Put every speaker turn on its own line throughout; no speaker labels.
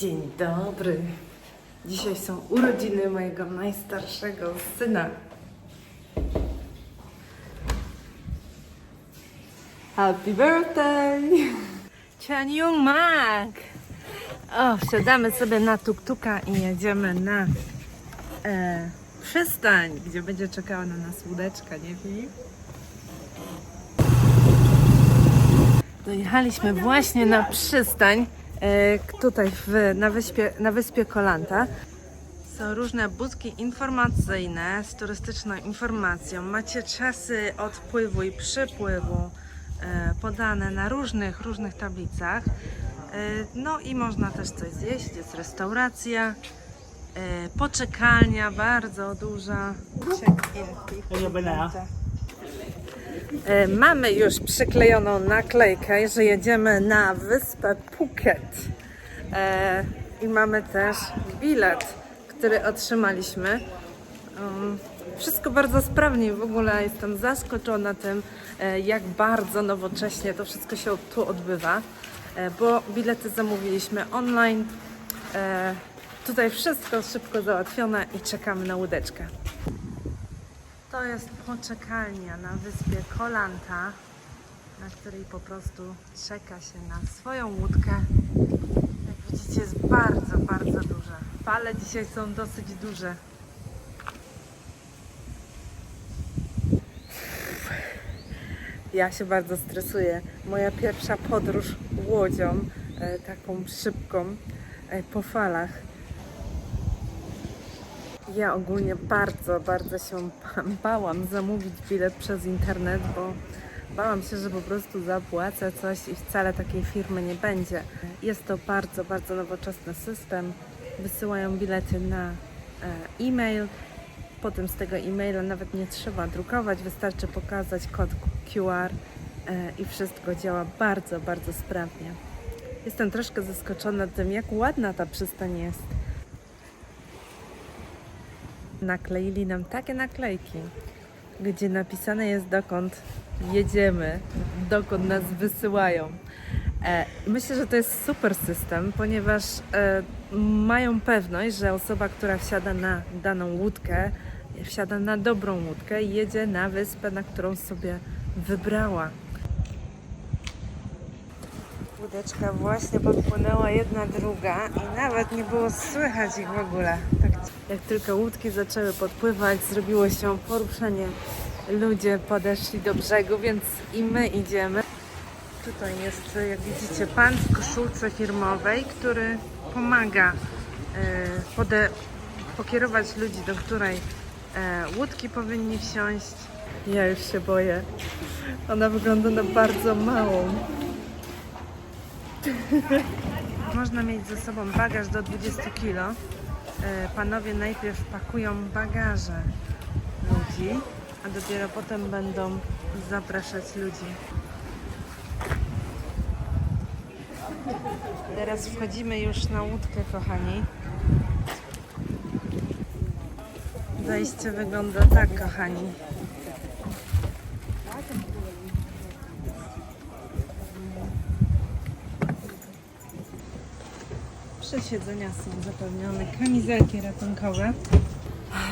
Dzień dobry. Dzisiaj są urodziny mojego najstarszego syna. Happy birthday! Chan Yung Mak! O, wsiadamy sobie na tuktuka i jedziemy na e, przystań, gdzie będzie czekała na nas łódeczka, nie Filip? Dojechaliśmy właśnie na przystań, tutaj w, na, wyspie, na wyspie Kolanta. Są różne budki informacyjne z turystyczną informacją. Macie czasy odpływu i przypływu e, podane na różnych, różnych tablicach. E, no i można też coś zjeść, jest restauracja, e, poczekalnia bardzo duża. Check-in. Mamy już przyklejoną naklejkę, że jedziemy na wyspę Phuket. E, I mamy też bilet, który otrzymaliśmy. Um, Wszystko bardzo sprawnie, w ogóle jestem zaskoczona tym, e, jak bardzo nowocześnie to wszystko się tu odbywa, e, bo bilety zamówiliśmy online. E, Tutaj wszystko szybko załatwione i czekamy na łódeczkę. To jest poczekalnia na wyspie Kolanta, na której po prostu czeka się na swoją łódkę. Jak widzicie jest bardzo, bardzo duże. Fale dzisiaj są dosyć duże. Ja się bardzo stresuję. Moja pierwsza podróż łodzią, e, taką szybką, e, po falach. Ja ogólnie bardzo, bardzo się bałam zamówić bilet przez internet, bo bałam się, że po prostu zapłacę coś i wcale takiej firmy nie będzie. Jest to bardzo, bardzo nowoczesny system. Wysyłają bilety na e, e-mail. Potem z tego e-maila nawet nie trzeba drukować, wystarczy pokazać kod QR e, i wszystko działa bardzo, bardzo sprawnie. Jestem troszkę zaskoczona tym, jak ładna ta przystań jest nakleili nam takie naklejki, gdzie napisane jest dokąd jedziemy, dokąd nas wysyłają. E, myślę, że to jest super system, ponieważ e, mają pewność, że osoba, która wsiada na daną łódkę, wsiada na dobrą łódkę i jedzie na wyspę, na którą sobie wybrała. Łódeczka właśnie podpłynęła jedna druga i nawet nie było słychać ich w ogóle. Tak, jak tylko łódki zaczęły podpływać, zrobiło się poruszenie. Ludzie podeszli do brzegu, więc i my idziemy. Tutaj jest, jak widzicie, pan w koszulce firmowej, który pomaga e, pode, pokierować ludzi, do której e, łódki powinni wsiąść. Ja już się boję. Ona wygląda na bardzo małą. Można mieć ze sobą bagaż do 20 kg. Panowie najpierw pakują bagaże ludzi, a dopiero potem będą zapraszać ludzi. Teraz wchodzimy już na łódkę, kochani. Zajście wygląda tak, kochani. Przesiedzenia są zapewnione, kamizelki ratunkowe.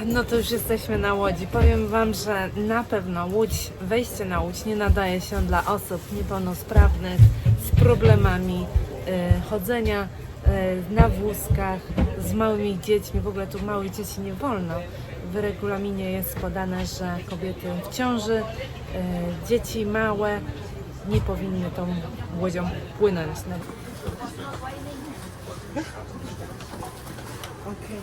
No to już jesteśmy na łodzi. Powiem Wam, że na pewno łódź, wejście na łódź nie nadaje się dla osób niepełnosprawnych z problemami e, chodzenia e, na wózkach, z małymi dziećmi. W ogóle tu małych dzieci nie wolno. W regulaminie jest podane, że kobiety w ciąży, e, dzieci małe nie powinny tą łodzią płynąć. No. Okej.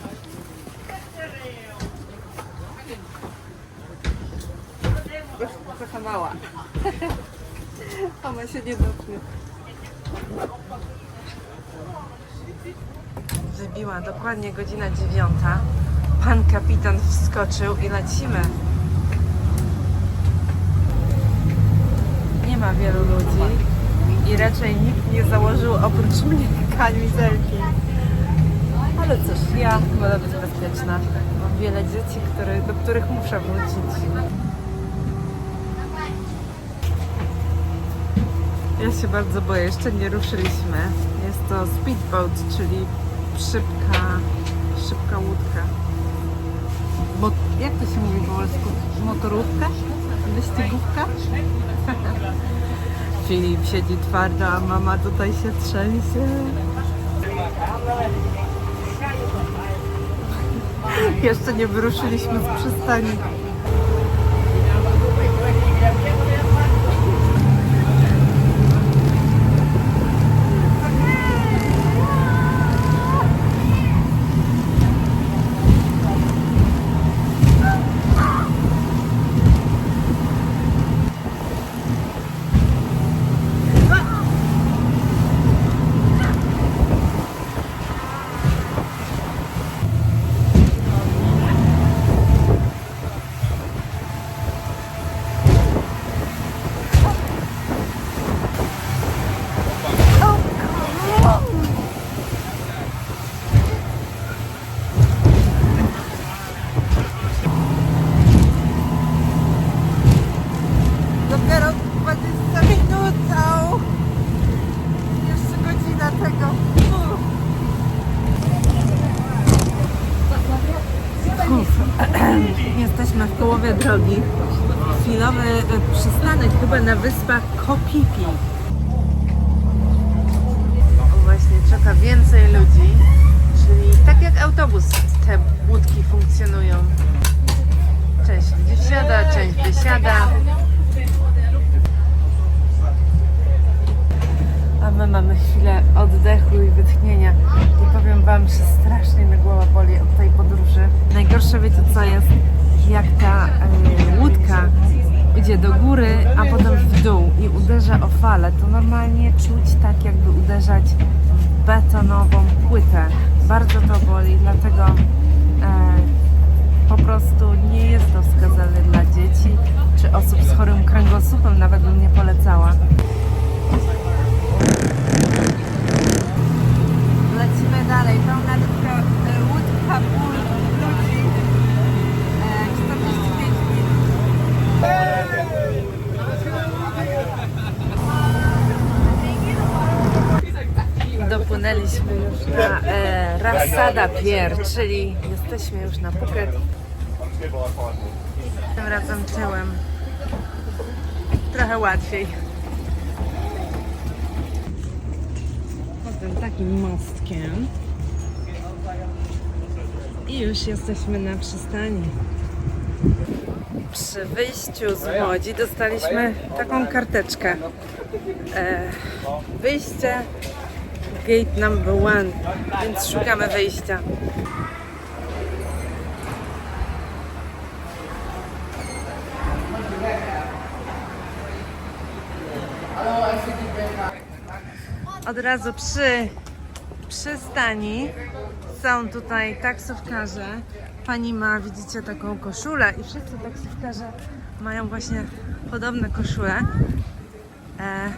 Trochę mała. Się nie dotknie. Wybiła dokładnie godzina dziewiąta. Pan kapitan wskoczył i lecimy. Nie ma wielu ludzi raczej nikt nie założył oprócz mnie kamizelki. Ale cóż, ja wolę być bezpieczna. Mam wiele dzieci, które, do których muszę wrócić. Ja się bardzo boję, jeszcze nie ruszyliśmy. Jest to speedboat, czyli szybka, szybka łódka. Bo jak to się mówi po polsku? Motorówka? Wyścigówka? Filip siedzi twardo, a mama tutaj się trzęsie. Jeszcze nie wyruszyliśmy z przystani. Drogi. Chwilowy e, przystanek chyba na wyspach Kopipi. O, Właśnie czeka więcej ludzi, czyli tak jak autobus te łódki funkcjonują. Część ludzi wsiada, część wysiada. A my mamy chwilę oddechu i wytchnienia. I powiem Wam, że strasznie mnie głowa boli od tej podróży. Najgorsze wiecie co jest? O falę, to normalnie czuć tak jakby uderzać w betonową płytę. Bardzo to boli, dlatego Rasada Pier, czyli jesteśmy już na Phuket. Tym razem tyłem. Trochę łatwiej. Potem takim mostkiem. I już jesteśmy na przystani. Przy wyjściu z Łodzi dostaliśmy taką karteczkę. E, wyjście gate number one, więc szukamy wyjścia. Od razu przy przystani są tutaj taksówkarze. Pani ma, widzicie, taką koszulę i wszyscy taksówkarze mają właśnie podobne koszule. E,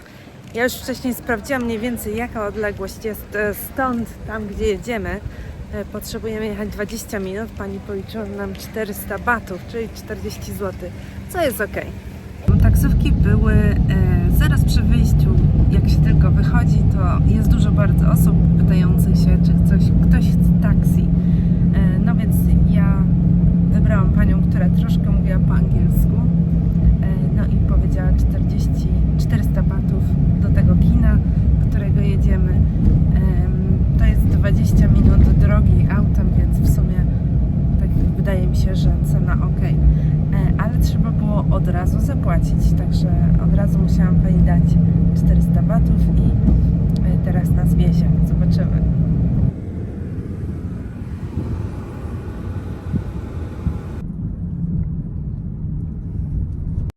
ja już wcześniej sprawdziłam mniej więcej jaka odległość jest e, stąd, tam gdzie jedziemy. E, potrzebujemy jechać 20 minut. Pani policzyła nam 400 batów, czyli 40 zł, co jest ok. Taksówki były e, zaraz przy wyjściu. Jak się tylko wychodzi, to jest dużo bardzo osób pytających się, czy coś, ktoś chce taksi. No więc ja wybrałam panią, która troszkę mówiła po angielsku kina i powiedziała 40, 400 batów do tego kina, którego jedziemy. To jest 20 minut drogi autem, więc w sumie tak wydaje mi się, że cena ok. E, ale trzeba było od razu zapłacić, także od razu musiałam pani dać 400 batów i e, teraz nas wiezie. Zobaczymy.